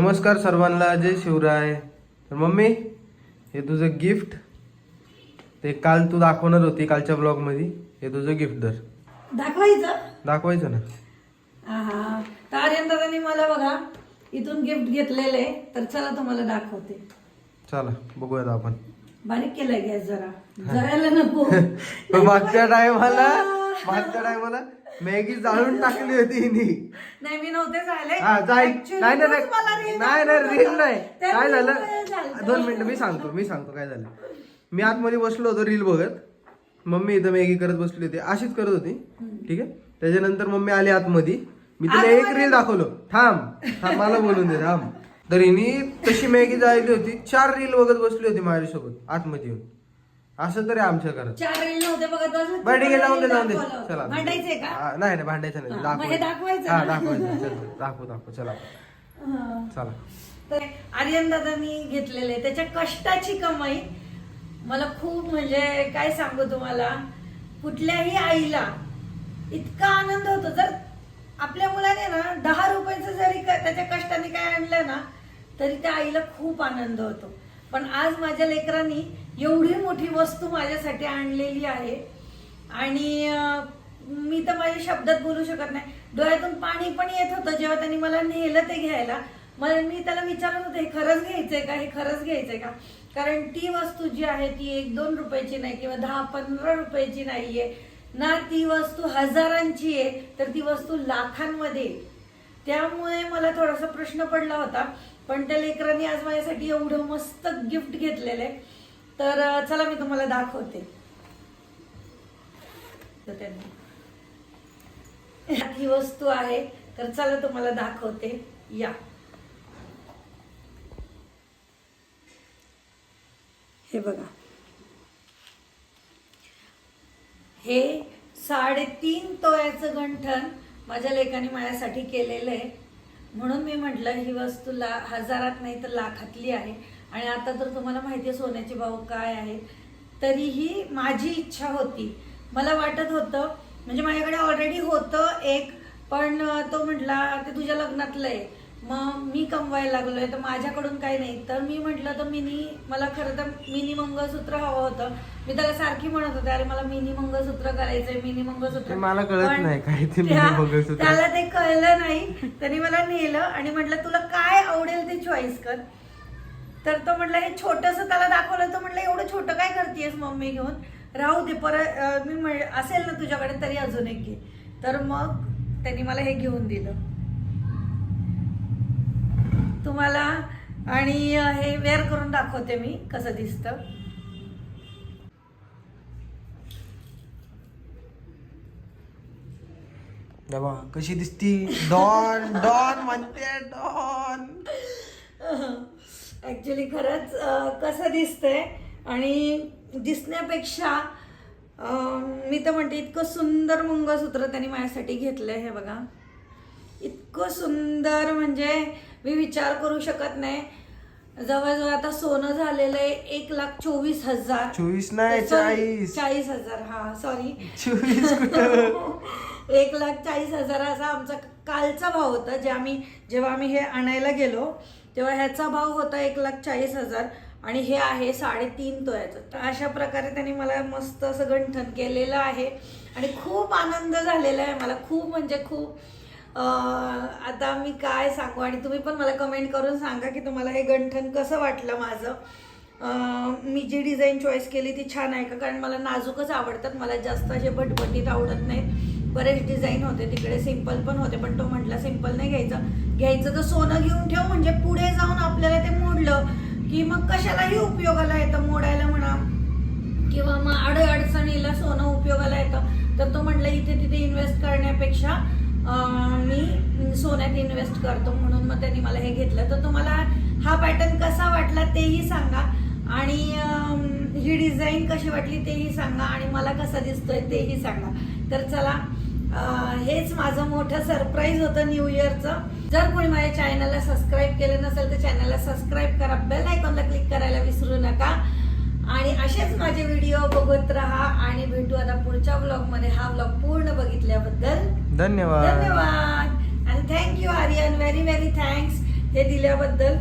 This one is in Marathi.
नमस्कार सर्वांना जय शिवराय. तर मम्मी हे तुझं गिफ्ट ते काल तू दाखवणार होती कालच्या ब्लॉगमध्ये हे तुझं गिफ्ट दर दाखवायचं? दाखवायचं ना. हा तर आर्यन दादानी मला बघा इथून गिफ्ट घेतलेले. तर चला तुम्हाला दाखवते. चला बघूयात आपण. बारीक केलाय गॅस जरा. जरायला नको. पण मागच्या टायमाला मागच्या टायमाला मॅगी जाळून टाकली होती हिनी. नाही मी नव्हते झाले. हा जाईल Actually नाही नाही तूच मला नाही reel नाही नाही दाखवत रील होता. नाही. त्या काय reel झालं. दोन मिनिटं मी सांगतो मी सांगतो काय झालं. मी आतमध्ये बसलो होतो रील बघत. मम्मी इथं मॅगी करत बसली होती. अशीच करत होती. ठीक आहे? त्याच्यानंतर मम्मी आली आतमध्ये. मी तिला एक? रील दाखवलो. थांब थांब मला बोलून दे थांब. तर हिनी तशी मॅगी जायली होती. चार रील बघत बसली होती माझ्यासोबत आतमध्ये येऊन. असं तरी आमच्या घरात. चार रील नव्हते बघत. बरं ठीक आहे जाऊन दे जाऊन दे. दाखवलं. चला भांडायचंय का? हा, नाही नाही भांडायचं नाही. हा, मग हे दाखवायचं. हा? दाखवायचं चल, दाखवू दाखवू चला. हा. चला. तर आर्यन दादांनी घेतलेले. त्याच्या कष्टाची कमाई मला खूप म्हणजे काय सांगू तुम्हाला? कुठल्याही आईला इतका आनंद होतो. जर आपल्या मुलाने ना दहा रुपयाचं जरी क- त्याच्या कष्टाने काय आणलं ना तरी त्या आईला खूप आनंद होतो. पण आज माझ्या लेकरांनी एवढी मोठी वस्तू माझ्यासाठी आणलेली आहे. आणि मी तर माझ्या शब्दात बोलू शकत नाही. डोळ्यातून पाणी पण येत होतं जेव्हा त्यांनी मला नेलं ते घ्यायला. मला मी त्याला विचारत होते हे खरंच घ्यायचंय का? हे खरंच घ्यायचंय का? कारण ती वस्तू जी आहे ती एक दोन रुपयाची नाही किंवा दहा पंधरा रुपयाची नाहीये. ना ती वस्तू हजारांची आहे तर ती वस्तू लाखांमध्ये त्यामुळे मला थोडासा प्रश्न पडला होता. पण त्या लेकरांनी आज माझ्यासाठी एवढं मस्त गिफ्ट घेतलेलं आहे. तर चला मी तुम्हाला दाखवते. ही वस्तू आहे तर चला तुम्हाला दाखवते. या. हे बघा. हे साडेतीन तोयाचं गंठन माझ्या लेखाने माझ्यासाठी केलेलं आहे. म्हणून मी म्हटलं ही वस्तू ला हजारात नाही तर लाखातली आहे. आणि आता तर तुम्हाला माहिती आहे सोन्याचे भाव काय आहेत. तरीही माझी इच्छा होती. मला वाटत होतं म्हणजे माझ्याकडे ऑलरेडी होतं एक पण तो म्हटला ते तुझ्या लग्नातलं आहे. मग मी कमवायला लागलोय तर माझ्याकडून काही नाही. तर मी म्हटलं तर मिनी मला खरं तर मिनी मंगळसूत्र हवं होतं. मी त्याला सारखी म्हणत होते अरे मला मिनी मंगळसूत्र करायचंय मिनी मंगळसूत्र. मला कळत नाही मंगळसूत्र. त्याला ते कळलं नाही. त्यांनी मला नेलं आणि म्हटलं तुला काय आवडेल ते चॉईस कर. तर तो म्हटलं हे छोटस त्याला दाखवलं. तर म्हटलं एवढं छोटं काय करतेस मम्मी घेऊन? राहू दे परत मी म्हण असेल ना तुझ्याकडे तरी अजून एक घे. तर मग त्यांनी मला हे घेऊन दिलं. तुम्हाला आणि हे वेअर करून दाखवते मी कसं दिसतं. कशी दिसती. डॉन डॉन म्हणते डॉन. ऍक्च्युली खरंच कसं दिसतंय आणि दिसण्यापेक्षा मी तर म्हणते इतकं सुंदर मंगळसूत्र त्यांनी माझ्यासाठी घेतलंय हे बघा. इतकं सुंदर म्हणजे मी विचार करू शकत नाही. जवळजवळ आता सोनं झालेलं आहे एक लाख चोवीस हजार. चोवीस नाही चाळीस. चाळीस हजार हा सॉरी चोवीस एक लाख चाळीस हजार असा आमचा कालचा भाव होता जे आम्ही जेव्हा आम्ही हे आणायला गेलो. तेव्हा ह्याचा भाव होता एक लाख चाळीस हजार आणि हे आहे साडेतीन तोळ्याचं. तर अशा प्रकारे त्यांनी मला मस्त असं गंठन केलेलं आहे. आणि खूप आनंद झालेला आहे मला. खूप म्हणजे खूप आता मी काय सांगू? आणि तुम्ही पण मला कमेंट करून सांगा की तुम्हाला हे गंठन कसं वाटलं माझं. मी जी डिझाईन चॉईस केली ती छान आहे का? कारण मला नाजूकच आवडतात. मला जास्त असे भटभटीत आवडत नाहीत. बरेच डिझाईन होते तिकडे सिंपल पण होते पण तो म्हटला सिंपल नाही घ्यायचं. घ्यायचं तर सोनं घेऊन ठेव म्हणजे पुढे जाऊन आपल्याला ते मोडलं की मग कशालाही उपयोगाला येतं मोडायला म्हणा. किंवा मग अड अडचणीला सोनं उपयोगाला येतं. तर तो म्हटलं इथे तिथे इन्व्हेस्ट करण्यापेक्षा मी सोन्यात इन्व्हेस्ट करतो. म्हणून मग त्यांनी मला हे घेतलं. तर तुम्हाला हा पॅटर्न कसा वाटला तेही सांगा. आणि ही डिझाईन कशी वाटली तेही सांगा आणि मला कसा दिसतोय तेही सांगा. तर चला हेच माझं मोठं सरप्राईज होतं न्यू इयरचं. जर कोणी माझ्या चॅनलला सबस्क्राईब केलं नसेल तर चॅनलला सबस्क्राईब करा. बेल आयकॉनला क्लिक करायला विसरू नका. आणि असेच माझे व्हिडिओ बघत राहा आणि भेटू आता पुढच्या ब्लॉगमध्ये हा ब्लॉग पूर्ण बघितल्याबद्दल धन्यवाद. धन्यवाद. आणि thank you Aryan very very thanks हे दिल्याबद्दल.